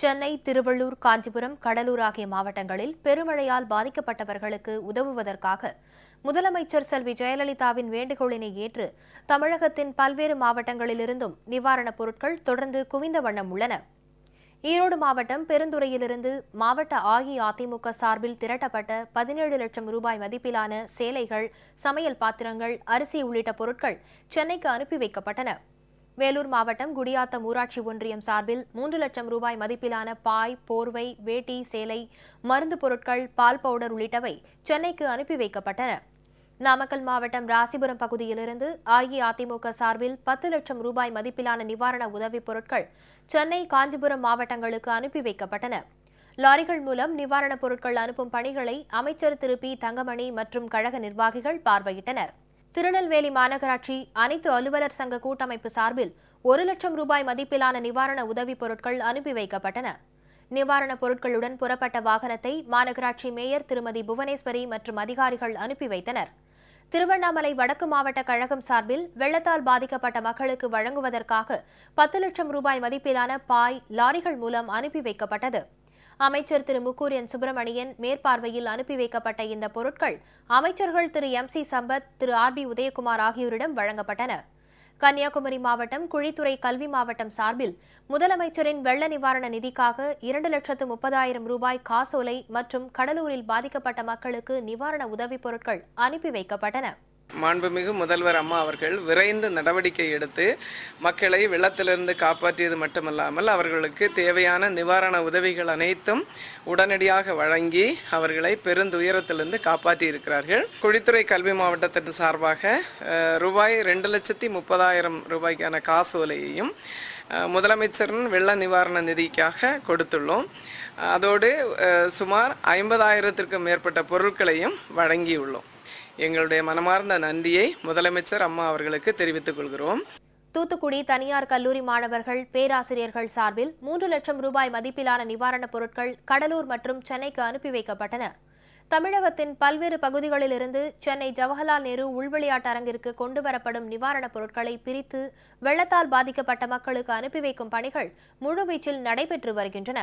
சென்னை திருவள்ளூர் காஞ்சிபுரம் கடலூர் ஆகிய மாவட்டங்களில் பெருமழையால் பாதிக்கப்பட்டவர்களுக்கு உதவுவதற்காக முதலமைச்சர் செல்வி ஜெயலலிதாவின் வேண்டுகோளினை ஏற்று தமிழகத்தின் பல்வேறு மாவட்டங்களிலிருந்தும் நிவாரணப் பொருட்கள் தொடர்ந்து குவிந்த வண்ணம் உள்ளன. ஈரோடு மாவட்டம் பெருந்துறையிலிருந்து மாவட்ட அஇஅதிமுக சார்பில் திரட்டப்பட்ட பதினேழு லட்சம் ரூபாய் மதிப்பிலான சேலைகள் சமையல் பாத்திரங்கள் அரிசி உள்ளிட்ட பொருட்கள் சென்னைக்கு அனுப்பி வைக்கப்பட்டன. வேலூர் மாவட்டம் குடியாத்தம் ஊராட்சி ஒன்றியம் சார்பில் மூன்று லட்சம் ரூபாய் மதிப்பிலான பாய் போர்வை வேட்டி சேலை மருந்து பொருட்கள் பால் பவுடர் உள்ளிட்டவை சென்னைக்கு அனுப்பி வைக்கப்பட்டன. நாமக்கல் மாவட்டம் ராசிபுரம் பகுதியிலிருந்து அஇஅதிமுக சார்பில் பத்து லட்சம் ரூபாய் மதிப்பிலான நிவாரண உதவிப் பொருட்கள் சென்னை காஞ்சிபுரம் மாவட்டங்களுக்கு அனுப்பி வைக்கப்பட்டன. லாரிகள் மூலம் நிவாரணப் பொருட்கள் அனுப்பும் பணிகளை அமைச்சர் திரு. பி. தங்கமணி மற்றும் கழக நிர்வாகிகள் பார்வையிட்டனர். திருநெல்வேலி மாநகராட்சி அனைத்து அலுவலர் சங்க கூட்டமைப்பு சார்பில் ஒரு லட்சம் ரூபாய் மதிப்பிலான நிவாரண உதவிப் பொருட்கள் அனுப்பி வைக்கப்பட்டன. நிவாரணப் பொருட்களுடன் புறப்பட்ட வாகனத்தை மாநகராட்சி மேயர் திருமதி புவனேஸ்வரி மற்றும் அதிகாரிகள் அனுப்பி வைத்தனர். திருவண்ணாமலை வடக்கு மாவட்ட கழகம் சார்பில் வெள்ளத்தால் பாதிக்கப்பட்ட மக்களுக்கு வழங்குவதற்காக பத்து லட்சம் ரூபாய் மதிப்பிலான பாய் லாரிகள் மூலம் அனுப்பி வைக்கப்பட்டது. அமைச்சர் திரு முக்கூரியன் சுப்பிரமணியன் மேற்பார்வையில் அனுப்பி வைக்கப்பட்ட இந்த பொருட்கள் அமைச்சர்கள் Thiru M C Sampath Thiru R B Udhayakumar ஆகியோரிடம் வழங்கப்பட்டன. கன்னியாகுமரி மாவட்டம் குழித்துறை கல்வி மாவட்டம் சார்பில் முதலமைச்சரின் வெள்ள நிவாரண நிதிக்காக இரண்டு லட்சத்து முப்பதாயிரம் ரூபாய் காசோலை மற்றும் கடலூரில் பாதிக்கப்பட்ட மக்களுக்கு நிவாரண உதவிப் பொருட்கள் அனுப்பி வைக்கப்பட்டன. மாண்புமிகு முதல்வர் அம்மா அவர்கள் விரைந்து நடவடிக்கை எடுத்து மக்களை வெள்ளத்திலிருந்து காப்பாற்றியது மட்டுமல்லாமல் அவர்களுக்கு தேவையான நிவாரண உதவிகள் அனைத்தும் உடனடியாக வழங்கி அவர்களை பெருந்துயரத்திலிருந்து காப்பாற்றி இருக்கிறார்கள் குழித்துறை கல்வி மாவட்டத்தின் சார்பாக ரூபாய் ரெண்டு லட்சத்தி முப்பதாயிரம் ரூபாய்க்கான காசோலையையும் முதலமைச்சரின் வெள்ள நிவாரண நிதிக்காக கொடுத்துள்ளோம். அதோடு சுமார் ஐம்பதாயிரத்திற்கும் மேற்பட்ட பொருட்களையும் வழங்கியுள்ளோம். எங்களுடைய மனமார்ந்த நன்றியை முதலமைச்சர் அம்மா அவர்களுக்கு தெரிவித்துக் கொள்கிறோம். தூத்துக்குடி தனியார் கல்லூரி மாணவர்கள் பேராசிரியர்கள் சார்பில் மூன்று லட்சம் ரூபாய் மதிப்பிலான நிவாரணப் பொருட்கள் கடலூர் மற்றும் சென்னைக்கு அனுப்பி வைக்கப்பட்டன. தமிழகத்தின் பல்வேறு பகுதிகளிலிருந்து சென்னை ஜவஹர்லால் நேரு உள்விளையாட்டு அரங்கிற்கு கொண்டுவரப்படும் நிவாரணப் பொருட்களை பிரித்து வெள்ளத்தால் பாதிக்கப்பட்ட மக்களுக்கு அனுப்பி வைக்கும் பணிகள் முழுவீச்சில் நடைபெற்று வருகின்றன.